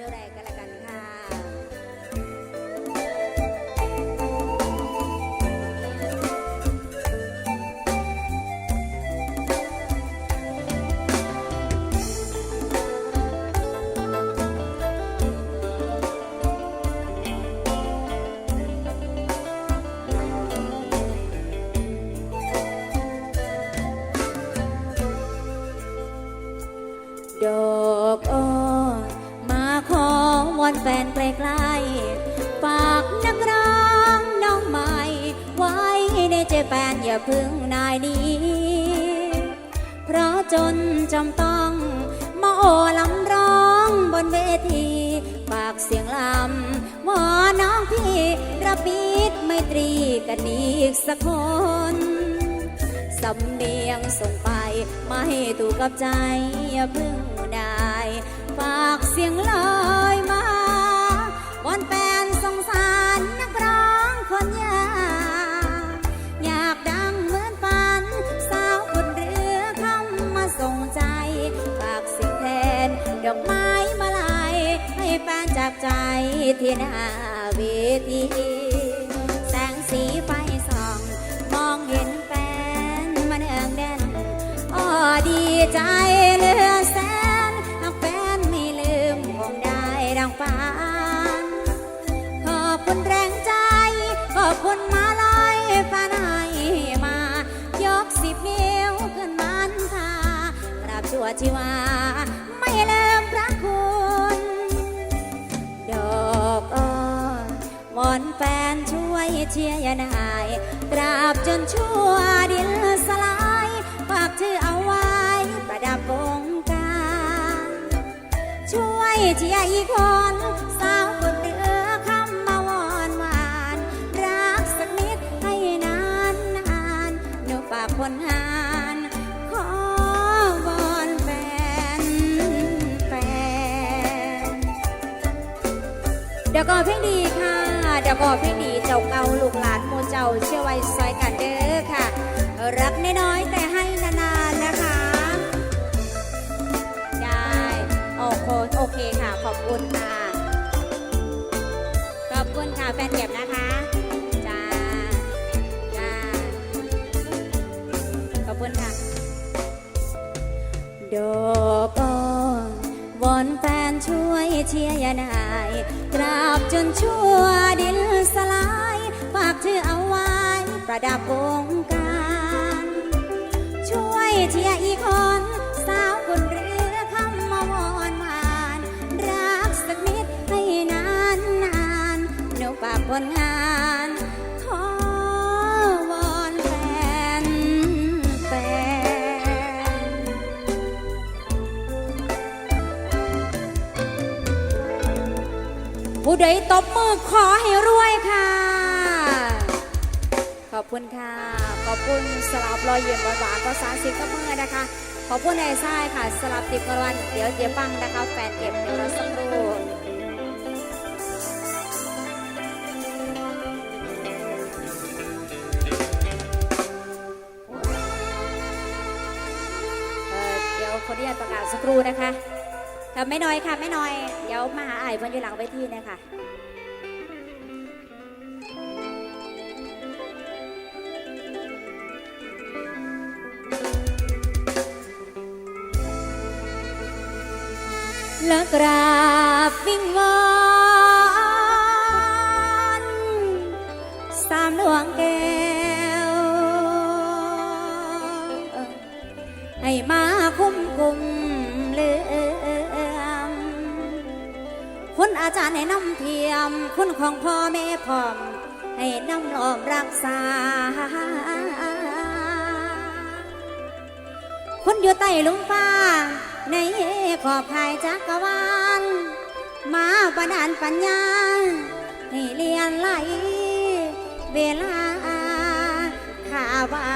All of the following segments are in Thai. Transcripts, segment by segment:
เร็วแรงกันล ตรีกันอีกสักคน สำเนียงส่งไปไม่ถูกกับใจอย่าเพึ่งได้ ฝากเสียงลอยมาวอนแฟนสงสารนักร้องคนยากอยากดังเหมือนปัน สาวคนเรือคำมาส่งใจ ฝากสียงแทนดอกไม้มาลายให้แฟนจากใจที่หน้าเวที ใจเหลือแสนหากแฟนไม่ลืมคงได้ดังฝันขอบคุณแรงใจ ขอบคุณมาลอยฟ้าไหนมา ยกสิบนิ้วขึ้นมันทากราบชั่วชีวา ไม่ลืมพระคุณดอกอ้อวอนแฟนช่วยเชียร์ยานายตราบจนชั่วดินสลายฝากชื่อเอาไว้ ดับวงการช่วยเชียร์อีกคนสาวคนเรือคำมาวอนหวาน รักสักนิดให้นานนานหนูฝากคนหานขอวอนแฟนแฟนเดี๋ยวก่อนเพลงดีค่ะ เดี๋ยวก่อนเพลงดีเจ้าเก่าลูกหลานโมเจ้าเชื่อไว้ซอยกันเด้อค่ะ รักน้อยๆแต่ โอเคโอเคค่ะ ขอบคุณค่ะ ขอบคุณค่ะแฟนเก็บนะคะ จ้า จ้า ขอบคุณค่ะ ดอกอ้อวอนแฟนช่วยเชียร์ยานายตราบจนชั่วดินสลาย ฝากชื่อเอาไว้ ประดับวงการ ช่วยเชียร์อีกคน ผลงานขอวอนแฟนแฟนผู้ใดตบมือขอให้รวยค่ะ ขอบคุณค่ะ ขอบคุณสลับรอยเยี่ยมหวานๆก็สารสิบก็มือนะคะ ขอบคุณไอ้ทรายค่ะ สลับติบกระวัน เดี๋ยวเดี๋ยวฟังนะคะ แฟนเก็บเดี๋ยวเราสักครู่ สักครู่นะคะค่ะไม่น้อยค่ะ ไม่น้อย เดี๋ยวมาหาไอ้เพันอยู่หลังเวทีนะคะและกรา อาจารย์ให้นำเทียม คุณของพ่อแม่พร้อม ให้นำล้อมรักษา คุณอยู่ใต้ลุงฟ้า ในขอบข่ายจักรวาล มาประดานปัญญา ให้เลียนไหล เวลาข้าเบา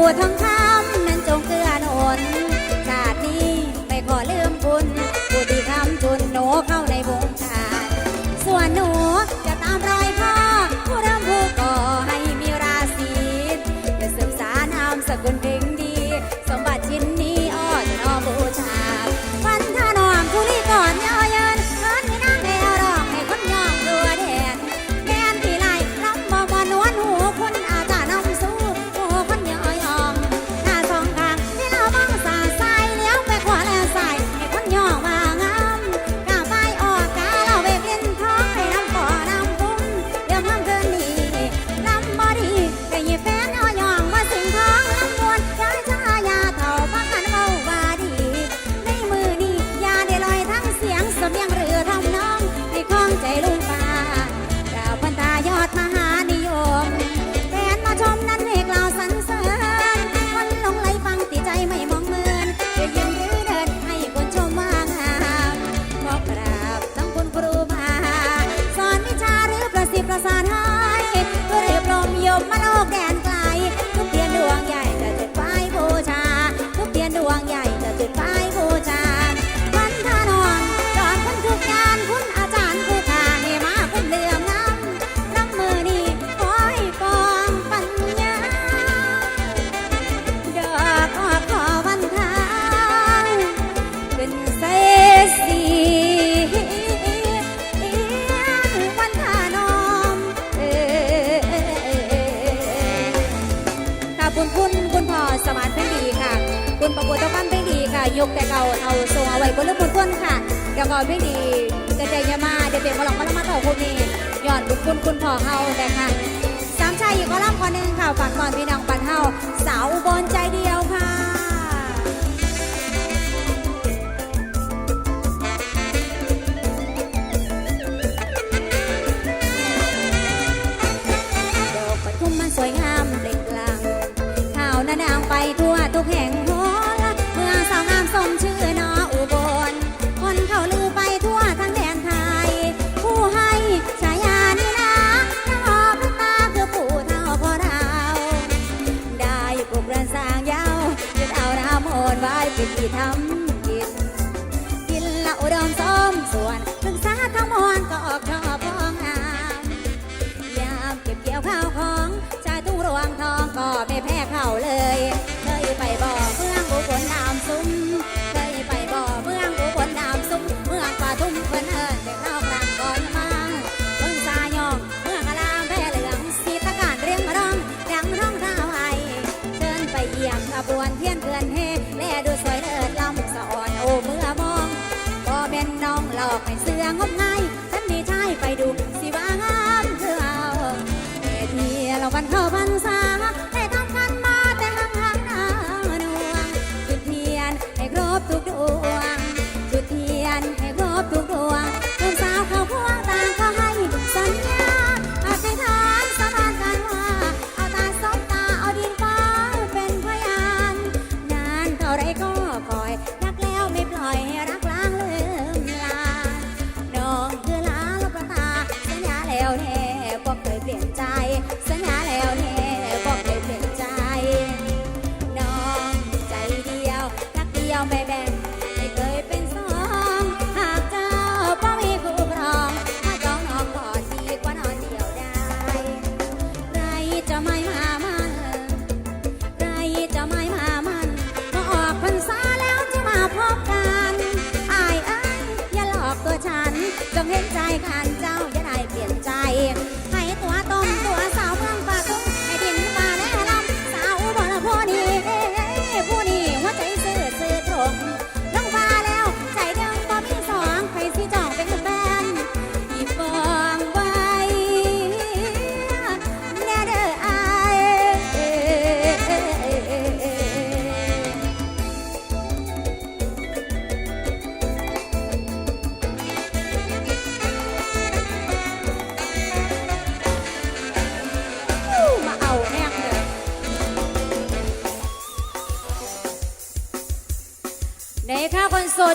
我曾看 อนพี่ดีกระใจยมาเดี๋ยวเปลี่ยนมาหลอกมาละมาเถ่าคุณนี่หย่อนบุกคุณคุณพอเฮาแต่ค่ะสามชายอยู่ก็ล่ำคนหนึ่งค่ะฝากตอนพี่น้องปันเฮาสาวอุบลใจเดียวค่ะดอกปทุมมันสวยงามเปล่งปลั่งข่าวนาดาไปทั่วทุกแห่ง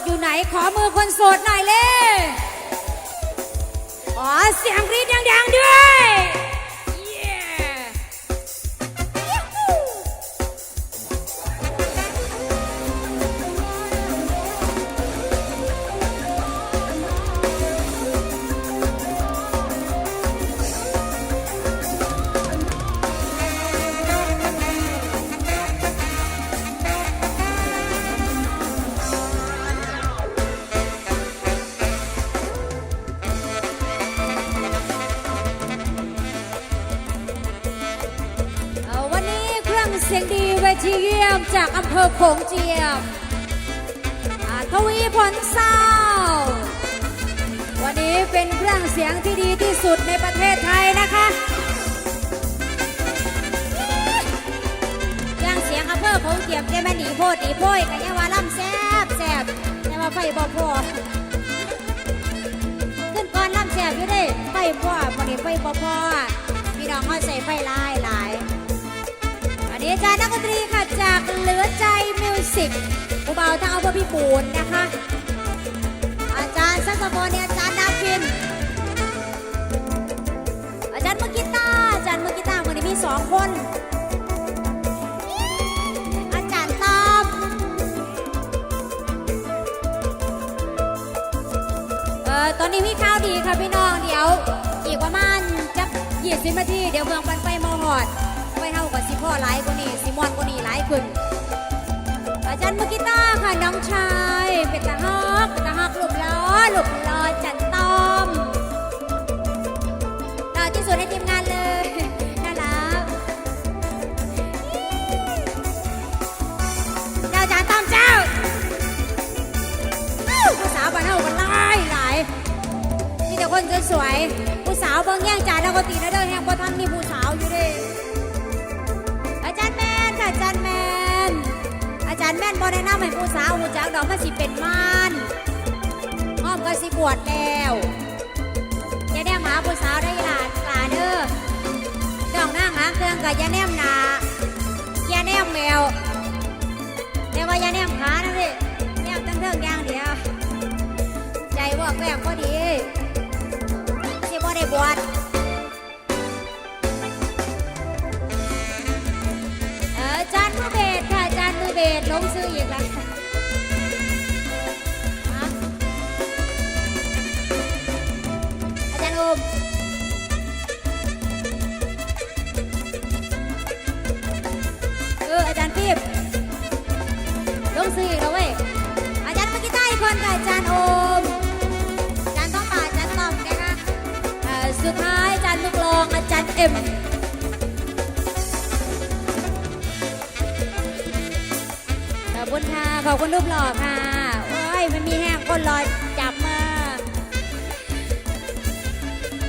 ดอยู่ไหน ขอมือคนโสดหน่อยเลยขอเสียงกรี๊ดดังๆด้วย ดในประเทศไทยนะคะเครื่องเสียงอำเภอโขงเจียมแกแม่นดีโพดดีโพยกันยังว่าล่ำแซบแซบแต่ว่าไฟบ่พอขึ้นก่อนล่ำแซบอยู่ด้ไฟพ่อวันนี้ไฟบ่พอพี่น้องเขาใส่ไฟลายหลายอันนี้อาจารย์นักดนตรีค่ะจากเหลือใจมิวสิกผู้เบาทางอำเภอพิบูลนะคะ อาจารย์แซักโซโฟนเนี่ยอาจารย์ จารย์มือกีตาร์วันนี้มีสองคน อาจารย์ตอบเอ่อตอนนี้มีข่าวดีค่ะพี่น้องเดี๋ยว อีกประมาณจักยี่สิบนาทีเดี๋ยวเมืองปันไฟมอหอดไม่เท่ากับสิพ่อหลายกว่านี้สิมอนกว่านี้หลายขึ้นอาจารย์มือกีตาร์ค่ะน้องชาย เป็นตาฮักตาฮักหลุบล้อหลุบล้อจัน คนสวยๆผู้สาวเบางแย่งจ่ายนักดนตรีนะเด้อแห่งบ่ทันมีผู้สาวอยู่ด้อาจารย์แมนค่ะอาจารย์แมนอาจารย์แมนบอแนะนำให้ผู้สาวหูจักดอกมันสิเป็นม่านอ้อมก็สิบวชแล้วอย่าแนมหาผู้สาวได้หลานหลาเด้อดอกหน้าหางเครื่องกับอย่าแนมหนาอย่าแนมแมวแต่ว่าอย่าแนมขานะพี่แนมตั้งเทิงอย่างเดียวใจบอกแกล้งพอดี สิบ่ได้บวชเออจานมือเบสค่ะจานมือเบสลงซื้ออีกแล้วอาจารย์โอมเอออาจารย์พีบลงซื้ออีกแล้วเว้ยอาจารย์มือกีตาร์อีกคนค่ะอาจารย์ เอ็มขอบคุณค่ะ ขอบคุณรูปหล่อค่ะโอ้ยมันมีแห้งคนรอจับมา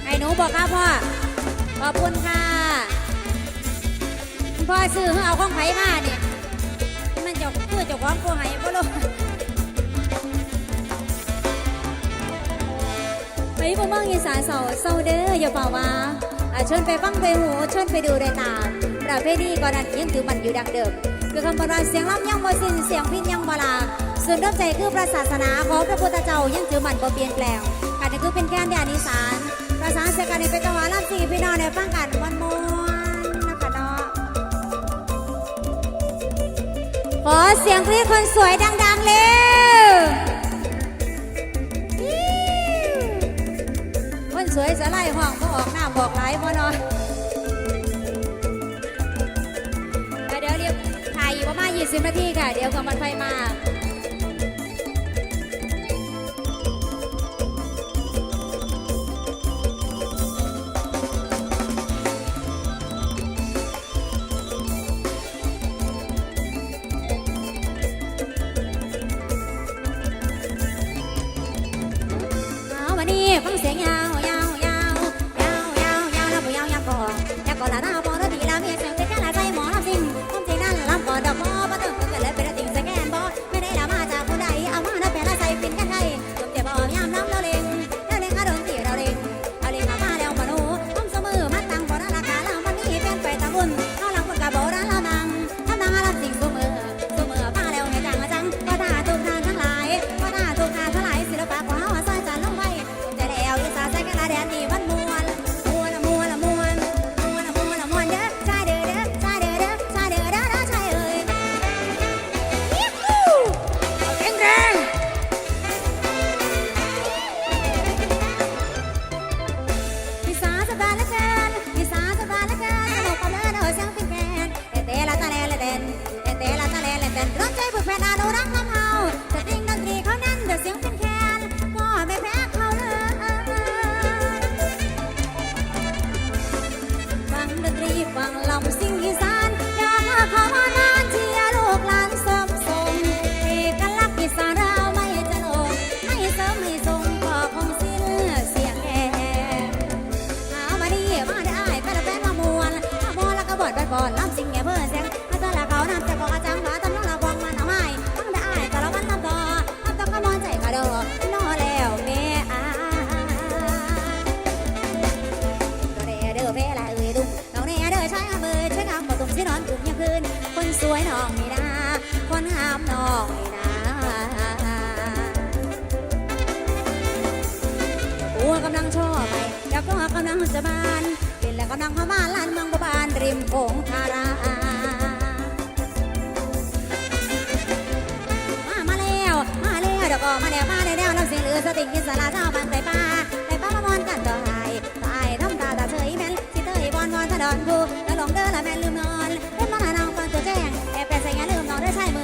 ไอ้หนูบอกค่ะพ่อ ขอบคุณค่ะ พ่อซื้อให้เอาของไผ่มาเนี่ยมันจะคือจ้าของกูให้บ่รู้ไปบ่มืองอีสานเสาเศร้าเด้ออย่าเป่าว่า ชิญไปฟังไปหูชิญไปดูได้ตามประเพณีก่อนนั้นยังถือมันอยู่ดังเดิมคือคำบรรยายเสียงล่ำยังบ่สิ้นเสียงพินยังบ่ลาส่วนเริ่มใจคือพระศาสนาของพระพุทธเจ้ายังถือมันบ่เปลี่ยนแปลงการนี้คือเป็นแค่นแดนอีสานประสานเสียกันในเป็นจังหวะล่ำสี่พี่น้องในฟังกันมวนมวนนะคะเนาะขอเสียงกรี๊ดคนสวยดังๆเร็วคนสวยจะไล่ห้อง ก็ออกหน้าบอกหลายบ่เนาะเดี๋ยวเรียกถ่ายอยู่ประมาณ20นาทีค่ะ เดี๋ยวกำมันไฟมา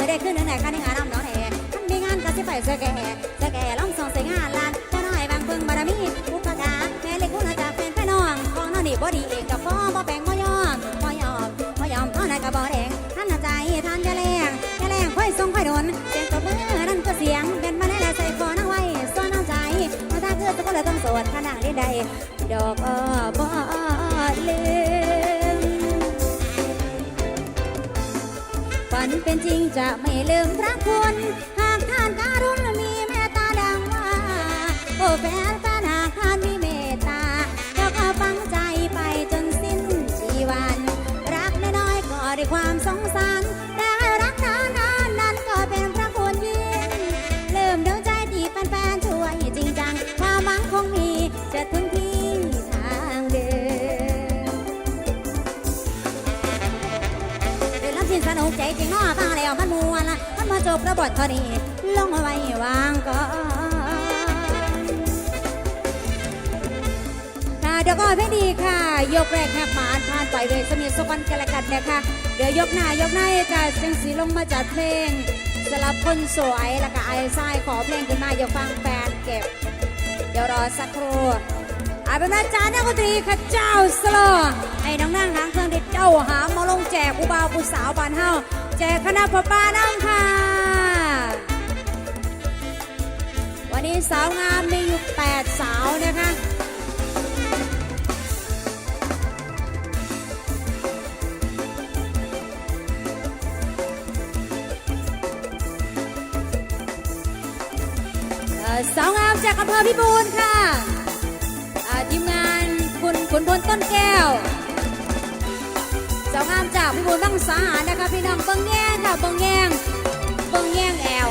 ได้ใช้มือได้ขึ้นหนึ่งไหนคันงานน้ำนอนแห่ท่านมีงานก็สิไปเสแก่เสแก่ล้อมส่งใส่งานลานพ่อน้อยบางพึงบารมีอุปการแม่เล็กคุณอาจารย์เป็นพี่น้องของน้องนี่บ่ดีเองกับพ่อบ่แบ่งบ่ยอมบ่ยอมบ่ยอมเท่านั้นก็บ่แดงท่านใจท่านจะแรงจะแรงค่อยส่งค่อยโดนเสียงตบมือนั่นก็เสียงเป็นมาแน่และใส่คอนั่งไว้ซ่อนน้ำใจมาถ้าคือสักคนละต้องโสดขนาดนี้ใดดอกอ้อ เป็นจริงจะไม่ลืมพระคุณ หากท่านการุณมีเมตตาดังว่า โอ้แฟนตานหากท่านมีเมตตาก็ก็ฟังใจไปจนสิ้นชีวัน รักน้อยๆก็ด้วยความสงสาร จริงนาะฟังแล้วมันมวนละมันมาจบระบทท่านี้ลงเอาไว้วางก่อนค่ะเดี๋ยวก็เพลงดีค่ะ ยกแรกแหกหมานผ่านไปเลยสมีสกันกันละกันนะคะเดี๋ยวยกหน้ายกหน้าค่ะเสียงสีลงมาจัดเพลงสลับคนสวยแล้วก็ไอ้ทรายขอเพลงขึ้นมาอย่าฟังแฟนเก็บ เดี๋ยวรอสักครู่อาเป็นอาจารย์นักดนตรีข้าเจ้าสโลว์ไอ้น้องนั่งหางเครื่องดิเจ้าหา แจกผู้บ่าวผู้สาวบานเฮาแจกคณะพ่อป้านั่งค่ะ วันนี้สาวงามมีอยู่แปดสาวนะคะเอ่อสาวงามจากอำเภอพิบูลค่ะทีมงานคุณขุนพลต้นแก้ว สาวงามจากพิบูลบังสาหารนะคะพี่น้องเบิ้งแย่งค่ะเบิ้งแย่งเบิ้งแย่งแอล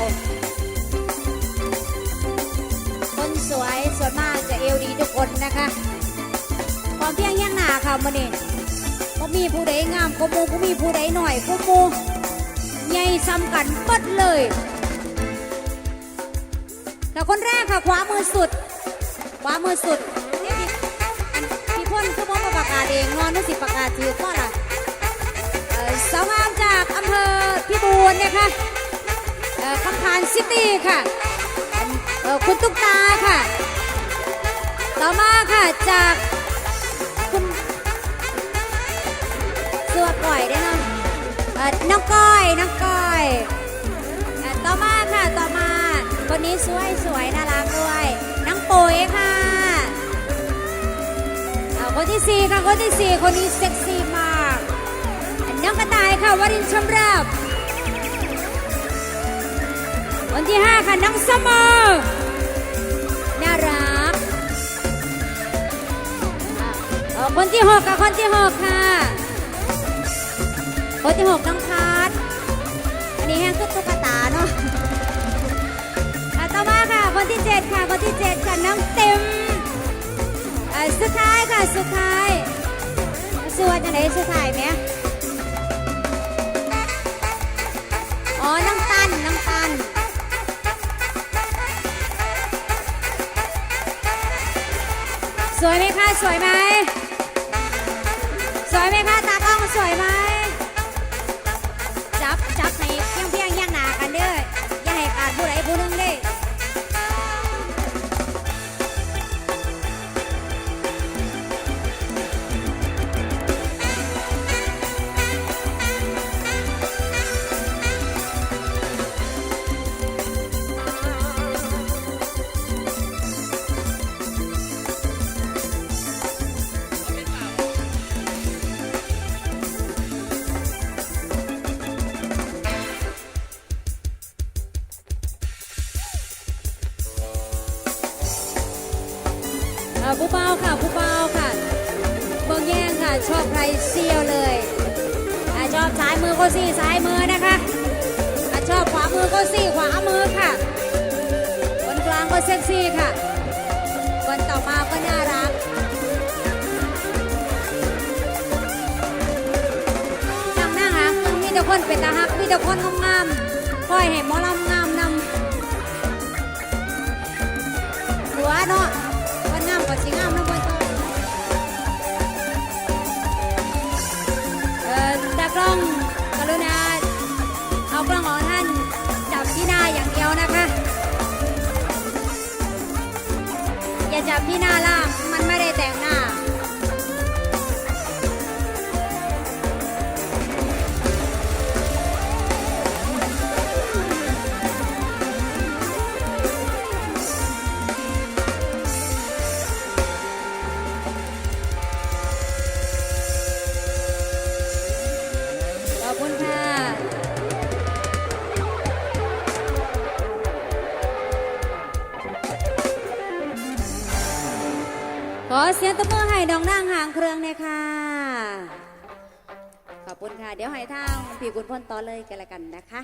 คนสวยส่วนมากจะเอวดีทุกคนนะคะความเพียงแย่งหนาค่ะมันนี่ก็มีผู้ใดงามก็มูก็มีผู้ใดหน่อยก็มูใหญ่ซ้ำกันเปิดเลยแต่คนแรกค่ะขวามือสุดขวามือสุดอันพี่พ่นคือพ่อมาประกาศเองนอนนึกสิประกาศถือข้อละเอ่อ สาวงามจากอำเภอพิบูลนะคะเอ่อคำพานซิตี้ค่ะคุณตุ๊กตาค่ะ ต่อมาค่ะจากคุณสวดปล่อยได้เนาะน้องก้อยน้องก้อยต่อมาค่ะต่อมาคนนี้สวยสวยน่ารักด้วยน้องปุ๋ยค่ะคนที่สี่ค่ะคนที่สี่คนนี้เซ็กซี่ น้องกระต่ายค่ะวรินชมราบคนที่ห้าค่ะ น้องสมอน่ารักอะเอาคนที่หกค่ะ คนที่หกค่ะ คนที่หกน้องพัดอันนี้แห้งคือตุ๊กตาเนาะอะต่อมาค่ะ คนที่เจ็ดค่ะ คนที่เจ็ดค่ะ น้องเต็มอะสุดท้ายค่ะ สุดท้ายสวดจะไหนสุดท้ายไหม น้ำตันน้ำตันสวยไหมคะสวยไหมสวยไหมคะตากล้องสวยไหมจับจับให้เพียงเพียงย่างหนากันเด้ออย่าให้ขาดผู้ใดผู้หนึ่งเด้ ผู้เบาค่ะผู้เบาค่ะเบิ่งแย่งค่ะ ชอบใครเซี่ยวเลยอชอบซ้ายมือก็ซี่ซ้ายมือนะคะอชอบขวามือก็ซี่ขวามือค่ะคนกลางก็เซ็กซี่ค่ะคนต่อมาก็น่ารักนั่งหน้าหางมีแต่คนเป็นตาฮักมีแต่คนงามๆคอยให้หมอลำงามนำหัวเนาะ กล้องกรุณาเอากล้องของท่านจับที่หน้าอย่างเดียวนะคะ อย่าจับที่หน้าล่าง คุณพ่นต่อเลยกันละกันนะคะ